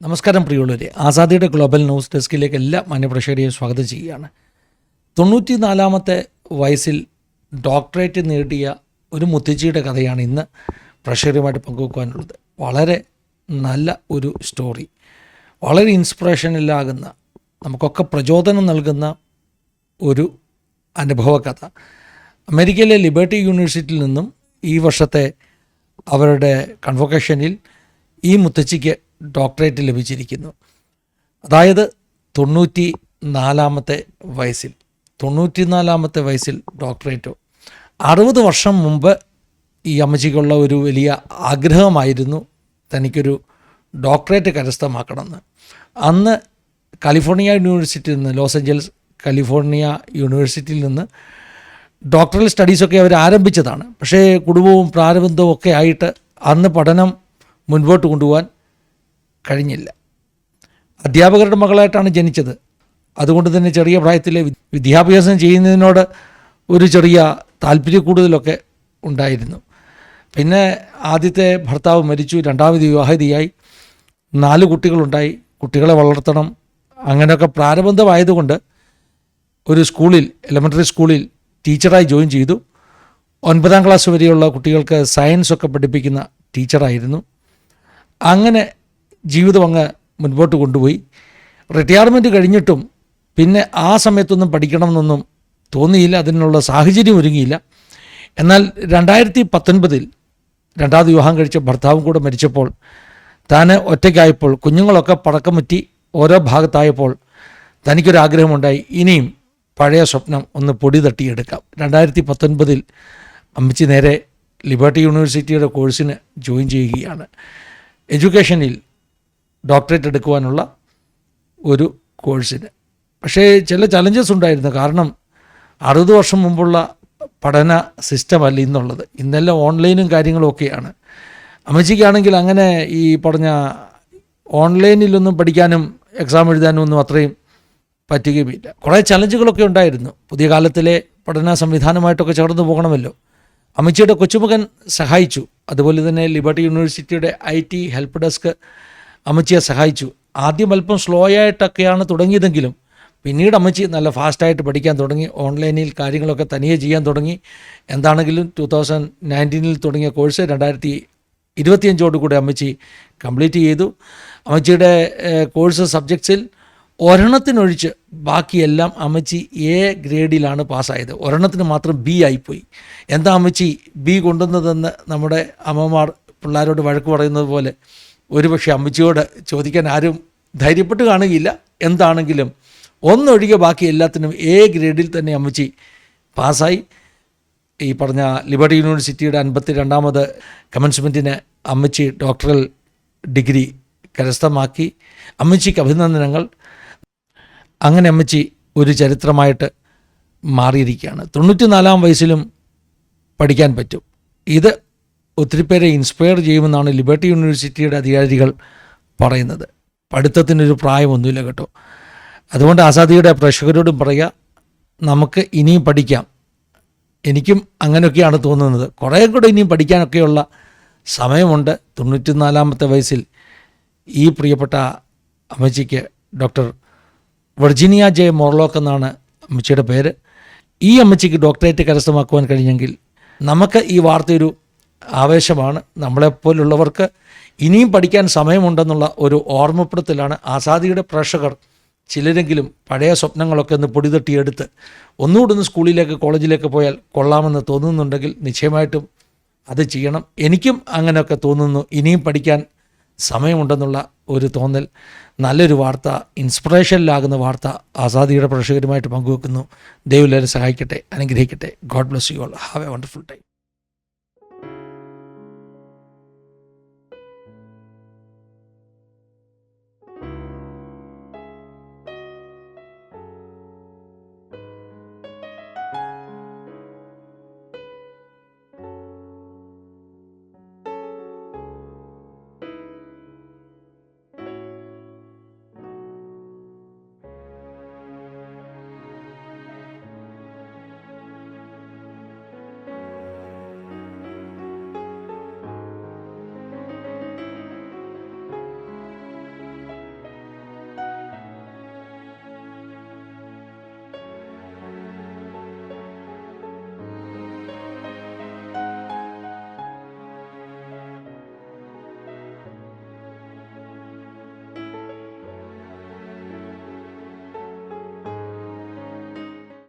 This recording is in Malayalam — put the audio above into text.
നമസ്കാരം പ്രിയുള്ളവരെ ആസാദിയുടെ ഗ്ലോബൽ ന്യൂസ് ഡെസ്കിലേക്ക് എല്ലാ മാന്യപ്രേക്ഷകരെയും സ്വാഗതം ചെയ്യുകയാണ്. തൊണ്ണൂറ്റി നാലാമത്തെ വയസ്സിൽ ഡോക്ടറേറ്റ് നേടിയ ഒരു മുത്തച്ഛിയുടെ കഥയാണ് ഇന്ന് പ്രേക്ഷകരുമായിട്ട് പങ്കുവെക്കാനുള്ളത്. വളരെ നല്ല ഒരു സ്റ്റോറി. വളരെ ഇൻസ്പിറേഷനിലാകുന്ന നമുക്കൊക്കെ പ്രചോദനം നൽകുന്ന ഒരു അനുഭവ കഥ അമേരിക്കയിലെ ലിബർട്ടി യൂണിവേഴ്സിറ്റിയിൽ നിന്നും ഈ വർഷത്തെ അവരുടെ കൺവൊക്കേഷനിൽ ഈ മുത്തച്ഛിക്ക് ഡോക്ടറേറ്റ് ലഭിച്ചിരിക്കുന്നു. അതായത് തൊണ്ണൂറ്റി നാലാമത്തെ വയസ്സിൽ തൊണ്ണൂറ്റി നാലാമത്തെ വയസ്സിൽ ഡോക്ടറേറ്റോ. അറുപത് വർഷം മുമ്പ് ഈ അമ്മച്ചിക്കുള്ള ഒരു വലിയ ആഗ്രഹമായിരുന്നു തനിക്കൊരു ഡോക്ടറേറ്റ് കരസ്ഥമാക്കണമെന്ന്. അന്ന് കാലിഫോർണിയ യൂണിവേഴ്സിറ്റിയിൽ നിന്ന് ലോസ് ഏഞ്ചൽസ് കാലിഫോർണിയ യൂണിവേഴ്സിറ്റിയിൽ നിന്ന് ഡോക്ടറൽ സ്റ്റഡീസൊക്കെ അവർ ആരംഭിച്ചതാണ്. പക്ഷേ കുടുംബവും പ്രാരബന്ധവും ഒക്കെ ആയിട്ട് അന്ന് പഠനം മുൻപോട്ട് കൊണ്ടുപോകാൻ കഴിഞ്ഞില്ല. അധ്യാപകരുടെ മകളായിട്ടാണ് ജനിച്ചത്. അതുകൊണ്ട് തന്നെ ചെറിയ പ്രായത്തിൽ വിദ്യാഭ്യാസം ചെയ്യുന്നതിനോട് ഒരു ചെറിയ താല്പര്യക്കൂടുതലൊക്കെ ഉണ്ടായിരുന്നു. പിന്നെ ആദ്യത്തെ ഭർത്താവ് മരിച്ചു രണ്ടാമത് വിവാഹിതയായി. നാല് കുട്ടികളുണ്ടായി. കുട്ടികളെ വളർത്തണം. അങ്ങനെയൊക്കെ പ്രാരബന്ധമായതുകൊണ്ട് ഒരു സ്കൂളിൽ എലമെന്ററി സ്കൂളിൽ ടീച്ചറായി ജോയിൻ ചെയ്തു. ഒൻപതാം ക്ലാസ് വരെയുള്ള കുട്ടികൾക്ക് സയൻസ് ഒക്കെ പഠിപ്പിക്കുന്ന ടീച്ചറായിരുന്നു. അങ്ങനെ ജീവിതം അങ്ങ് മുൻപോട്ട് കൊണ്ടുപോയി. റിട്ടയർമെന്റ് കഴിഞ്ഞിട്ടും പിന്നെ ആ സമയത്തൊന്നും പഠിക്കണമെന്നൊന്നും തോന്നിയില്ല. അതിനുള്ള സാഹചര്യം ഒരുങ്ങിയില്ല. എന്നാൽ രണ്ടായിരത്തി പത്തൊൻപതിൽ രണ്ടാമത് വിവാഹം കഴിച്ച ഭർത്താവും കൂടെ മരിച്ചപ്പോൾ താൻ ഒറ്റയ്ക്കായപ്പോൾ കുഞ്ഞുങ്ങളൊക്കെ പടക്കം മുറ്റി ഓരോ ഭാഗത്തായപ്പോൾ തനിക്കൊരാഗ്രഹമുണ്ടായി. ഇനിയും പഴയ സ്വപ്നം ഒന്ന് പൊടി തട്ടിയെടുക്കാം. രണ്ടായിരത്തി പത്തൊൻപതിൽ അമ്മച്ചി നേരെ ലിബർട്ടി യൂണിവേഴ്സിറ്റിയുടെ കോഴ്സിന് ജോയിൻ ചെയ്യുകയാണ്. എഡ്യൂക്കേഷനിൽ ഡോക്ടറേറ്റ് എടുക്കുവാനുള്ള ഒരു കോഴ്സിന്. പക്ഷേ ചില ചലഞ്ചസ് ഉണ്ടായിരുന്നു. കാരണം അറുപത് വർഷം മുമ്പുള്ള പഠന സിസ്റ്റമല്ല ഇന്നുള്ളത്. ഇന്നെല്ലാം ഓൺലൈനും കാര്യങ്ങളൊക്കെയാണ് അമ്മച്ചിക്കാണെങ്കിൽ അങ്ങനെ ഈ പറഞ്ഞ ഓൺലൈനിലൊന്നും പഠിക്കാനും എക്സാം എഴുതാനും ഒന്നും അത്രയും പറ്റുകയുമില്ല. കുറേ ചലഞ്ചുകളൊക്കെ ഉണ്ടായിരുന്നു. പുതിയ കാലത്തിലെ പഠന സംവിധാനമായിട്ടൊക്കെ ചേർന്ന് പോകണമല്ലോ. അമ്മച്ചിയുടെ കൊച്ചുമകൻ സഹായിച്ചു. അതുപോലെ തന്നെ ലിബർട്ടി യൂണിവേഴ്സിറ്റിയുടെ ഐ ടി ഹെൽപ്പ് ഡെസ്ക് അമ്മച്ചിയെ സഹായിച്ചു. ആദ്യം അല്പം സ്ലോ ആയിട്ടൊക്കെയാണ് തുടങ്ങിയതെങ്കിലും പിന്നീട് അമ്മച്ചി നല്ല ഫാസ്റ്റായിട്ട് പഠിക്കാൻ തുടങ്ങി. ഓൺലൈനിൽ കാര്യങ്ങളൊക്കെ തനിയെ ചെയ്യാൻ തുടങ്ങി. എന്താണെങ്കിലും ടു തൗസൻഡ് നയന്റീനിൽ തുടങ്ങിയ കോഴ്സ് രണ്ടായിരത്തി ഇരുപത്തിയഞ്ചോടുകൂടി അമ്മച്ചി കംപ്ലീറ്റ് ചെയ്തു. അമ്മച്ചിയുടെ കോഴ്സ് സബ്ജക്ട്സിൽ ഒരെണ്ണത്തിനൊഴിച്ച് ബാക്കിയെല്ലാം അമ്മച്ചി എ ഗ്രേഡിലാണ് പാസ്സായത്. ഒരെണ്ണത്തിന് മാത്രം ബി ആയിപ്പോയി. എന്താ അമ്മച്ചി ബി കൊണ്ടുവന്നതെന്ന് നമ്മുടെ അമ്മമാർ പിള്ളേരോട് വഴക്ക് പറയുന്നത് പോലെ ഒരുപക്ഷെ അമ്മച്ചിയോട് ചോദിക്കാൻ ആരും ധൈര്യപ്പെട്ട് കാണുകയില്ല. എന്താണെങ്കിലും ഒന്നൊഴികെ ബാക്കി എല്ലാത്തിനും എ ഗ്രേഡിൽ തന്നെ അമ്മച്ചി പാസ്സായി. ഈ പറഞ്ഞ ലിബർട്ടി യൂണിവേഴ്സിറ്റിയുടെ അൻപത്തി രണ്ടാമത് കമൻസ്മെന്റിന് അമ്മച്ചി ഡോക്ടറൽ ഡിഗ്രി കരസ്ഥമാക്കി. അമ്മച്ചിക്ക് അഭിനന്ദനങ്ങൾ. അങ്ങനെ അമ്മച്ചി ഒരു ചരിത്രമായിട്ട് മാറിയിരിക്കുകയാണ്. തൊണ്ണൂറ്റിനാലാം വയസ്സിലും പഠിക്കാൻ പറ്റും. ഇത് ഒത്തിരി പേരെ ഇൻസ്പയർ ചെയ്യുമെന്നാണ് ലിബർട്ടി യൂണിവേഴ്സിറ്റിയുടെ അധികാരികൾ പറയുന്നത്. പഠിത്തത്തിനൊരു പ്രായമൊന്നുമില്ല കേട്ടോ. അതുകൊണ്ട് ആസാദിയുടെ പ്രേക്ഷകരോടും പറയുക നമുക്ക് ഇനിയും പഠിക്കാം. എനിക്കും അങ്ങനെയൊക്കെയാണ് തോന്നുന്നത്. കുറേ കൂടെ ഇനിയും പഠിക്കാനൊക്കെയുള്ള സമയമുണ്ട്. തൊണ്ണൂറ്റിനാലാമത്തെ വയസ്സിൽ ഈ പ്രിയപ്പെട്ട അമ്മച്ചിക്ക് ഡോക്ടർ വെർജീനിയ ജെ. മോർലോക്ക് എന്നാണ് അമ്മച്ചിയുടെ പേര്. ഈ അമ്മച്ചിക്ക് ഡോക്ടറേറ്റ് കരസ്ഥമാക്കുവാൻ കഴിഞ്ഞെങ്കിൽ നമുക്ക് ഈ വാർത്തയൊരു ആവേശമാണ് നമ്മളെപ്പോലുള്ളവർക്ക് ഇനിയും പഠിക്കാൻ സമയമുണ്ടെന്നുള്ള ഒരു ഓർമ്മപ്പെടുത്തലാണ് ആസാദിയുടെ പ്രേക്ഷകർ ചിലരെങ്കിലും പഴയ സ്വപ്നങ്ങളൊക്കെ ഒന്ന് പൊടിതട്ടിയെടുത്ത് ഒന്നുകൂടെ ഒന്ന് സ്കൂളിലേക്ക് കോളേജിലേക്ക് പോയാൽ കൊള്ളാമെന്ന് തോന്നുന്നുണ്ടെങ്കിൽ നിശ്ചയമായിട്ടും അത് ചെയ്യണം. എനിക്കും അങ്ങനെയൊക്കെ തോന്നുന്നു. ഇനിയും പഠിക്കാൻ സമയമുണ്ടെന്നുള്ള ഒരു തോന്നൽ. നല്ലൊരു വാർത്ത ഇൻസ്പിറേഷനിലാകുന്ന വാർത്ത ആസാദിയുടെ പ്രേക്ഷകരുമായിട്ട് പങ്കുവെക്കുന്നു. ദൈവം എല്ലാവരും സഹായിക്കട്ടെ അനുഗ്രഹിക്കട്ടെ. God bless you all. Have a wonderful time